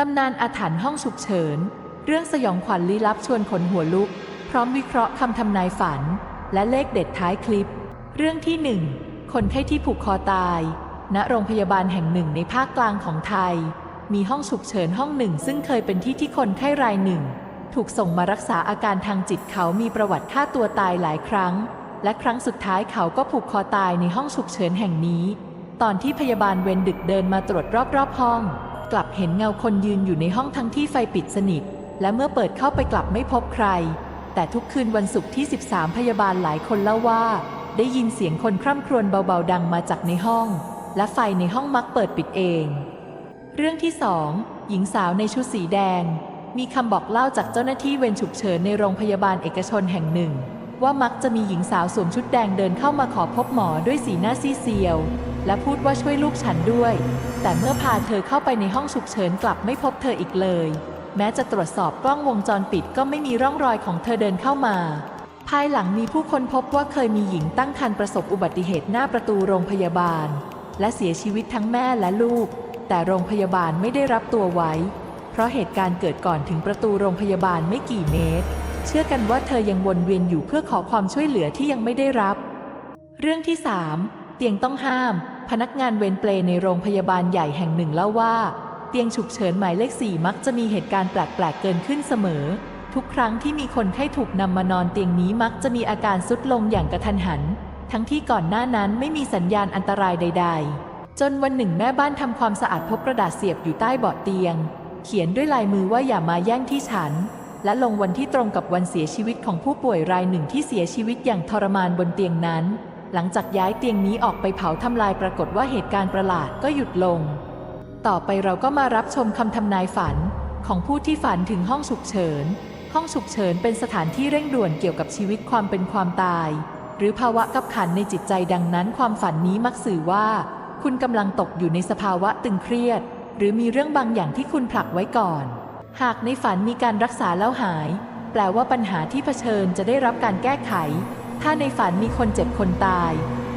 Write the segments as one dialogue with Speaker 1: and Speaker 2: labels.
Speaker 1: ตำนานอาถรรพ์ห้องฉุกเฉิน เรื่องสยองขวัญลี้ลับชวนขนหัวลุก พร้อมวิเคราะห์คำทำนายฝัน และเลขเด็ดท้ายคลิป เรื่องที่หนึ่งคนไข้ที่ผูกคอตาย ณ โรงพยาบาลแห่งหนึ่งในภาคกลางของไทย มีห้องฉุกเฉินห้องหนึ่ง ซึ่งเคยเป็นที่ที่คนไข้รายหนึ่ง ถูกส่งมารักษาอาการทางจิตเขามีประวัติฆ่าตัวตายหลายครั้ง และครั้งสุดท้ายเขาก็ผูกคอตายในห้องฉุกเฉินแห่งนี้ ตอนที่พยาบาลเวรดึกเดินมาตรวจรอบๆห้อง กลับเห็นเงาคนยืนอยู่ในห้องทั้งที่ไฟปิดสนิท และเมื่อเปิดเข้าไปกลับไม่พบใคร แต่ทุกคืนวันศุกร์ที่ 13 พยาบาลหลายคนเล่าว่า ได้ยินเสียงคนคร่ำครวญเบาๆดังมาจากในห้อง และไฟในห้องมักเปิดปิดเอง เรื่องที่สองหญิงสาวในชุดสีแดง มีคำบอกเล่าจากเจ้าหน้าที่เวรฉุกเฉินในโรงพยาบาลเอกชนแห่งหนึ่ง ว่ามักจะมีหญิงสาวสวมชุดแดงเดินเข้ามาขอพบหมอด้วยสีหน้าซีเซียว และพูดว่าช่วยลูกฉันด้วย แต่เมื่อพาเธอเข้าไปในห้องฉุกเฉินกลับไม่พบเธออีกเลย แม้จะตรวจสอบกล้องวงจรปิดก็ไม่มีร่องรอยของเธอเดินเข้ามา ภายหลังมีผู้คนพบว่าเคยมีหญิงตั้งครรภ์ประสบอุบัติเหตุหน้าประตูโรงพยาบาล และเสียชีวิตทั้งแม่และลูก แต่โรงพยาบาลไม่ได้รับตัวไว้ เพราะเหตุการณ์เกิดก่อนถึงประตูโรงพยาบาลไม่กี่เมตร เชื่อกันว่าเธอยังวนเวียนอยู่เพื่อขอความช่วยเหลือที่ยังไม่ได้รับ เรื่องที่ 3 เตียงต้องห้าม พนักงานเวรเปลในโรงพยาบาลใหญ่แห่งหนึ่งเล่าว่า เตียงฉุกเฉินหมายเลขสี่มักจะมีเหตุการณ์แปลกๆเกินขึ้นเสมอ ทุกครั้งที่มีคนไข้ถูกนำมานอนเตียงนี้มักจะมีอาการสุดลงอย่างกระทันหัน ทั้งที่ก่อนหน้านั้นไม่มีสัญญาณอันตรายใด ๆ จนวันหนึ่งแม่บ้านทำความสะอาดพบกระดาษเสียบอยู่ใต้เบาะเตียง เขียนด้วยลายมือว่าอย่ามาแย่งที่ฉัน และลงวันที่ตรงกับวันเสียชีวิตของผู้ป่วยรายหนึ่งที่เสียชีวิตอย่างทรมานบนเตียงนั้น หลังจากย้ายเตียงนี้ออกไปเผาทำลายปรากฏว่าเหตุการณ์ประหลาดก็หยุดลง ต่อไปเราก็มารับชมคำทำนายฝันของผู้ที่ฝันถึงห้องฉุกเฉิน ห้องฉุกเฉินเป็นสถานที่เร่งด่วนเกี่ยวกับชีวิตความเป็นความตาย หรือภาวะกับขันในจิตใจดังนั้นความฝันนี้มักสื่อว่า คุณกำลังตกอยู่ในสภาวะตึงเครียด หรือมีเรื่องบางอย่างที่คุณผลักไว้ก่อน หากในฝันมีการรักษาแล้วหาย แปลว่าปัญหาที่เผชิญจะได้รับการแก้ไข ถ้าในฝันมีคนเจ็บคนตาย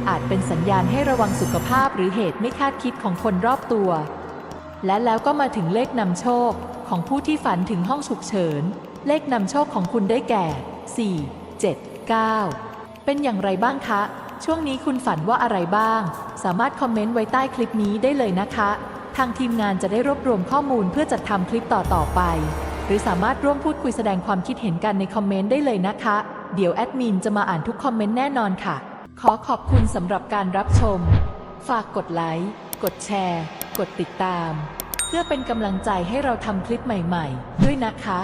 Speaker 1: อาจเป็นสัญญาณให้ระวังสุขภาพหรือเหตุไม่คาดคิดของคนรอบตัว และแล้วก็มาถึงเลขนำโชคของผู้ที่ฝันถึงห้องฉุกเฉิน เลขนำโชคของคุณได้แก่ 4 7 9 เป็นอย่างไรบ้างคะ ช่วงนี้คุณฝันว่าอะไรบ้าง สามารถคอมเมนต์ไว้ใต้คลิปนี้ได้เลยนะคะ ทางทีมงานจะได้รวบรวมข้อมูลเพื่อจัดทำคลิปต่อๆไป หรือสามารถร่วมพูดคุยแสดงความคิดเห็นกันในคอมเมนต์ได้เลยนะคะ เดี๋ยวแอดมินจะมาอ่านทุกคอมเมนต์แน่นอนค่ะ ขอขอบคุณสำหรับการรับชม ฝากกดไลค์ กดแชร์ กดติดตาม เพื่อเป็นกำลังใจให้เราทำคลิปใหม่ ๆ ด้วยนะคะ